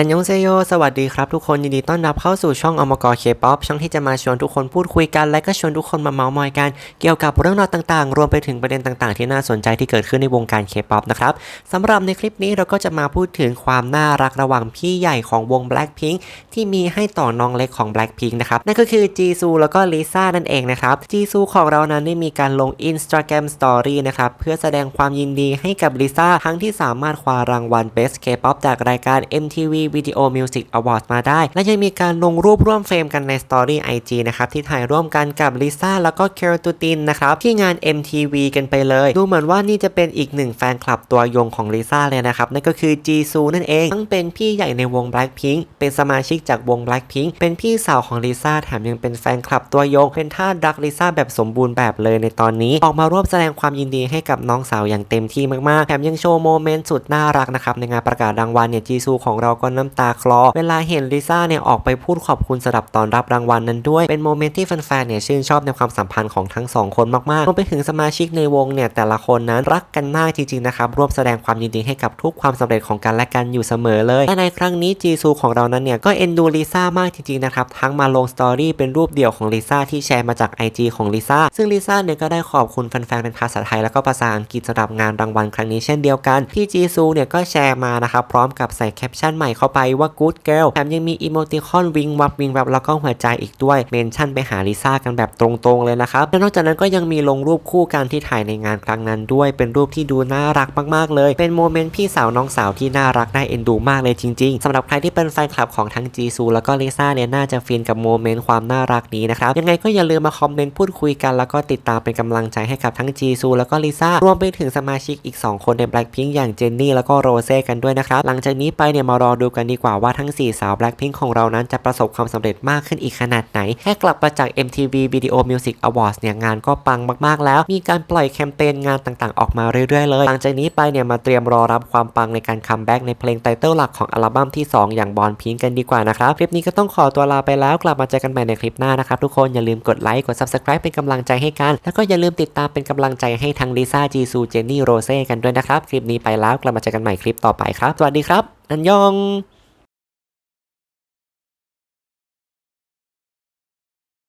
อันยองเซโย สวัสดีครับทุกคนยินดีต้อนรับเข้าสู่ช่องอมกรเคป๊อปช่องที่จะมาชวนทุกคนพูดคุยกัน และก็ชวนทุกคนมาเมาส์มอยกัน เกี่ยวกับเรื่องราวต่างๆ รวมไปถึงประเด็นต่างๆ ที่น่าสนใจที่เกิดขึ้นในวงการเคป๊อปนะครับสำหรับในคลิปนี้เราก็จะมาพูดถึงความน่ารักระหว่างพี่ใหญ่ของวง Blackpink ที่มีให้ต่อน้องเล็กของ Blackpink นะครับนั่นก็คือจีซูแล้วก็ลิซ่านั่นเองนะครับจีซูของเรานั้นได้มีการลง Instagram Story นะครับเพื่อแสดงความยินดีให้กับลิซ่าทั้งที่สามารถคว้ารางวัล Best K-pop จากรายการ MTV Video Music Awards มาได้ และยังมีการลงรูปร่วมเฟรมกันใน Story IG นะครับที่ถ่ายร่วมกันกับลิซ่าแล้วก็เค r ตูตินนะครับที่งาน MTV กันไปเลย ดูเหมือนว่านี่จะเป็นอีกหนึ่งแฟนคลับตัวยงของลิซ่าเลยนะครับนั่นก็คือจีซูนั่นเองทั้งเป็นพี่ใหญ่ในวง Blackpink เป็นสมาชิกจากวง Blackpink เป็นพี่สาวของลิซ่าแถมยังเป็นแฟนคลับตัวยง เป็นท่ารักลิซ่าแบบสมบูรณ์แบบเลยในตอนนี้ ออกมาร่วมแสดงความยินดีให้กับน้องสาวอย่างเต็มที่มากๆแถมยังโชว์โมเมนต์สุดน่ารักนะครับในงานประกาศรางวัลเนี่ยจีซูของเราก็น้ำตาคลอ เวลาเห็นลิซ่าเนี่ยออกไปพูดขอบคุณสำหรับตอนรับรางวัลนั้นด้วย เป็นโมเมนต์ที่แฟนๆเนี่ยชื่นชอบในความสัมพันธ์ของทั้งสองคนมากๆรวมไปถึงสมาชิกในวงเนี่ยแต่ละคนนั้นรักกันมากจริงๆนะครับร่วมแสดงความยินดีให้กับทุกความสำเร็จของกันและกันอยู่เสมอเลยและในครั้งนี้จีซูของเรานั้นเนี่ยก็เอ็นดูลิซ่ามากจริงๆนะครับทั้งมาลงสตอรี่เป็นรูปเดี่ยวของลิซ่าที่แชร์มาจาก IG ของลิซ่าซึ่งลิซ่าเนี่ยก็ได้ขอบคุณแฟนๆเป็นภาษาไทยแล้วก็ภาษาอังกฤษสำหรับงานรางวัลครั้งนี้เช่นเดียวกันพี่จีซูเนี่ยก็แชร์มานะครับพร้อมกับใส่แคปชั่นใหม่เข้าไปว่า good girl แถมยังมีอีโมติคอนวิงวับวิงวับแล้วก็หัวใจอีกด้วยเมนชั่นไปหาลิซ่ากันแบบตรงๆเลยนะครับและนอกจากนั้นก็ยังมีลงรูปคู่กันที่ถ่ายในงานครั้งนั้นด้วยเป็นรูปที่ดูน่ารักมากๆเลย เป็นโมเมนต์พี่สาวน้องสาวที่น่ารักน่าเอ็นดูมากเลยจริงๆสำหรับใครที่เป็นแฟนคลับของทั้งจีซูแล้วก็ลิซ่าเนี่ยน่าจะฟินกับโมเมนต์ความน่ารักนี้นะครับยังไงก็อย่าลืมมาคอมเมนต์พูดคุยกันแล้วก็ติดตามเป็นกำลังใจให้กับทั้งจีซูแล้วก็ลิซ่ารวมไปถึงสมาชิกอีก 2 คนใน Blackpink อย่างเจนนี่แล้วก็โรเซ่กันด้วยนะครับหลังจากนี้ไปเนี่ยมารอดููกันดีกว่าว่าทั้ง 4 สาว Blackpink ของเรานั้นจะประสบความสำเร็จมากขึ้นอีกขนาดไหน แค่กลับมาจาก MTV Video Music Awards เนี่ยงานก็ปังมากๆ แล้ว มีการปล่อยแคมเปญงานต่างๆ ออกมาเรื่อยๆ เลย หลังจากนี้ไปเนี่ยมาเตรียมรอรับความปังในการคัมแบ็กในเพลงไตเติลหลักของอัลบั้มที่ 2 อย่างบอลพิงกันดีกว่านะครับ คลิปนี้ก็ต้องขอตัวลาไปแล้วกลับมาเจอกันใหม่ในคลิปหน้านะครับทุกคนอย่าลืมกดไลค์กด Subscribe เป็นกำลังใจให้กัน แล้วก็อย่าลืมติดตามเป็นกำลังใจให้ทั้งลิซ่าจีซูเจนนี่โรเซ่กันด้วยนะครับคลิปนี้ไปแล้วกลับมาเจอกันใหม่คลิปต่อไปครับสวัสดีครับ อันยอง